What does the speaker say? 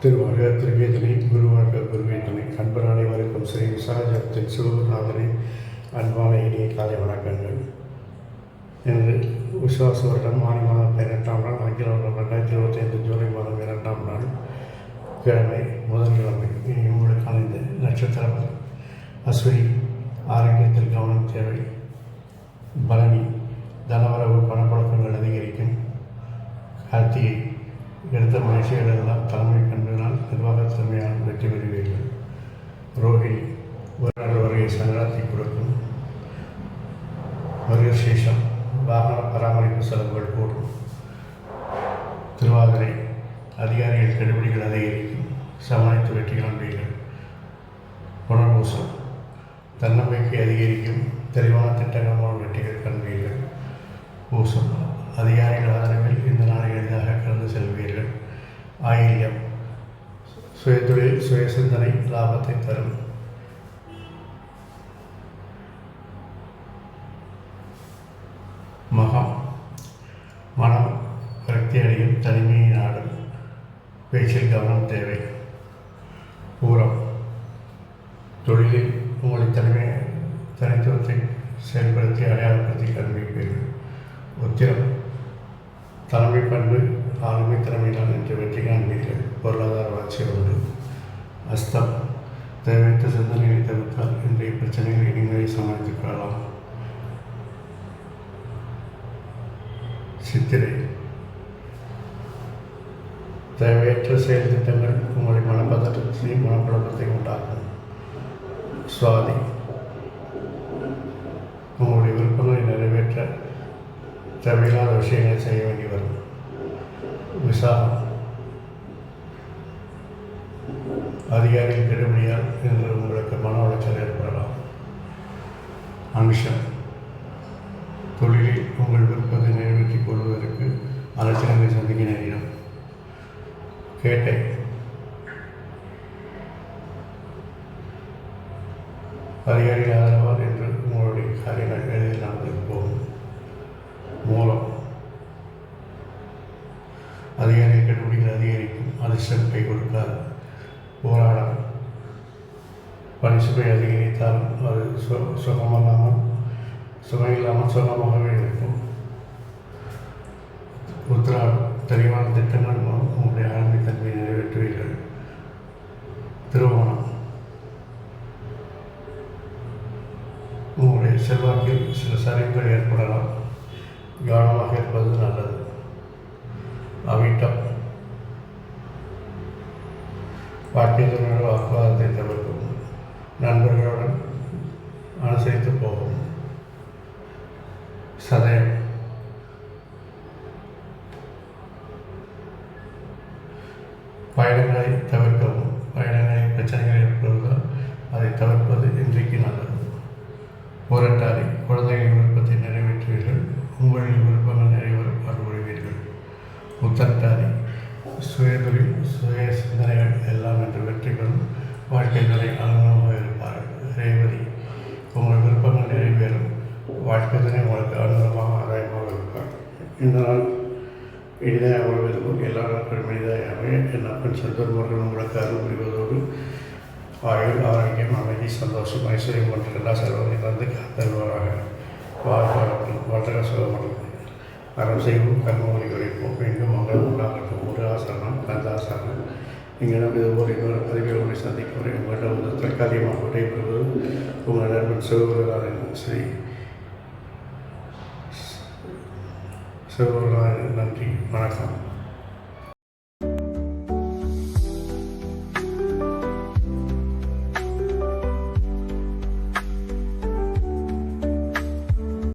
திருவாழ்க திருவேதனை குருவாழ்க குருவேதனை அன்பர் அனைவருக்கும் ஸ்ரீ விசாஜத்தின் சிவநாதனை அன்பான இனிய காலை வணக்கங்கள். விசுவாச வருடம் மாதம் பதினெட்டாம் நாள் ஆங்கில வருடம் ரெண்டாயிரத்தி இருபத்தி ஐந்து ஜூலை மாதம் இரண்டாம் நாள் கிழமை அஸ்வினி ஆரோக்கியத்தில் கவனம் தேவை. பரணி தனவரவு பணப்பழக்கங்கள் அதிகரிக்கும். கார்த்திகை எடுத்த முயற்சிகள் எல்லாம் தலைமை பண்பினால் நிர்வாக திறமையால் வெற்றி பெறுவீர்கள். ரோஹிணி ஒரு வருகை சங்கராத்தி கொடுக்கும். மருகசேஷம் வாகன பராமரிப்பு செலவுகள் கூடும். திருவாதிரை அதிகாரிகள் கெடுபிடிகள் அதிகரிக்கும். சமாளித்து வெற்றி காண்பீர்கள். நம்பிக்கை அதிகரிக்கும் தெளிவான திட்டங்கள் மூலம் வெற்றிகள் காண்பீர்கள் பூசம் அதிகாரிகள் ஆதரவில் இந்த நாளை எளிதாக கடந்து செல்வீர்கள். ஆயில்யம். சுயதொழில் சுய சிந்தனை லாபத்தை தரும். மகம். மனம் விரக்தி அடையும் தனிமையை நாடும் பேச்சில் கவனம் தேவை. பூரம் தொழிலில் உங்களை தனிமை தனித்துவத்தை செயல்படுத்தி அடையாளப்படுத்தி காண்பிப்பீர்கள் உத்திரம் தலைமை பண்பு ஆளுமை திறமையினால் என்று வெற்றி காண்பீர்கள் பொருளாதார வளர்ச்சி உண்டு அஸ்தம் தேவையற்ற சிந்தனைகளை தவிர்த்தால் இன்றைய பிரச்சனைகளை நீங்களே சமாளித்துக் கொள்ளலாம் சித்திரை தேவையற்ற செயல் திட்டங்கள் உங்களை மனப்பதற்றத்தையும் மனக்குழப்பத்தையும் உண்டாக்கும் சுவாதி உங்களுடைய விருப்பங்களை நிறைவேற்ற தேவையில்லாத விஷயங்களை செய்ய வேண்டி வரும் விசாகம். அதிகாரிகள் கெடுபடியால் என்று உங்களுக்கு மன உளைச்சல் ஏற்படலாம். அம்சம் தொழிலில் உங்கள் விருப்பத்தை நிறைவேற்றிக் கொள்வதற்கு அலட்சியங்களை சந்திக்க நேரிடும் கேட்டை. அதிகாரிகள் ஆதரவால் என்று உங்களுடைய காரியங்கள் எளிதில் நடந்து போகும் மூலம் அதிகாரிகள் கண்டுபிடிகள் அதிகரிக்கும் அதிர்ஷ்டம் போராடம். பணி சுமை அதிகரித்தாலும் அது சு சுகமில்லாமல் சுமையில்லாமல் சுகமாகவே இருக்கும். உத்திராடம் தெளிவான திட்டங்கள் மூலம் உங்களுடைய ஆரம்பித்தன்மையை நிறைவேற்றுவீர்கள். திருவோணம். உங்களுடைய செல்வாக்கில் சில சரிவுகள் ஏற்படலாம். கவனமாக இருப்பது நல்லது. அவிட்டம். வாக்கியத்தினோட வாக்குவாதத்தை தவிர்க்கும் நண்பர்களுடன் அனுசரித்து போகும் சதயம். பயணங்களை தவிர்க்கவும். பயணங்களில் பிரச்சனைகள் ஏற்படுவதால் அதை தவிர்ப்பது இன்றைக்கு நல்லது. போராட்டாரி குழந்தைகளின் விருப்பத்தை நிறைவேற்றுவீர்கள். உங்களின் விருப்பங்கள் நிறைவேற பாடுபடுவீர்கள் உத்தரட்டாரி சுயதொழில் சுய சிந்தனைகள் எல்லாம் என்று வெற்றி பெறும் வாழ்க்கை நிலை அனுகூலமாக இருப்பார்கள் ரேவதி உங்கள் விருப்பங்கள் நிறைவேறும். வாழ்க்கை துணை உங்களுக்கு அனுகூலமாக ஆதாயமாக இருப்பார். இந்த நாள் இனிதாக வாழ்வதற்கும் எல்லா நாட்களும் இனிதாக அமைய என் அப்பன் சந்தர்மர்கள் உங்களுக்கு அருள் புரிவதோடு ஆயுள் ஆரோக்கியம் அமைதி சந்தோஷம் ஐஸ்வர்யம் போன்ற எல்லா செல்வங்களையும் வந்து காத்தல்வாராக வாழ்வார்கள் சொல்ல முடியும் அறம் செய்வோம் கர்மமொழி உழைப்போம் மீண்டும் மங்களம் இங்கிடம் இதுபோல் இன்னொரு பதிவில் உங்களை சந்திக்கும் வரை உங்களிடம் வந்து தற்காலிகமாக விடைபெறுவது உங்கள் நண்பன் சிவகுருநாதன் ஸ்ரீ சிவகுருநாதன் நன்றி. வணக்கம்.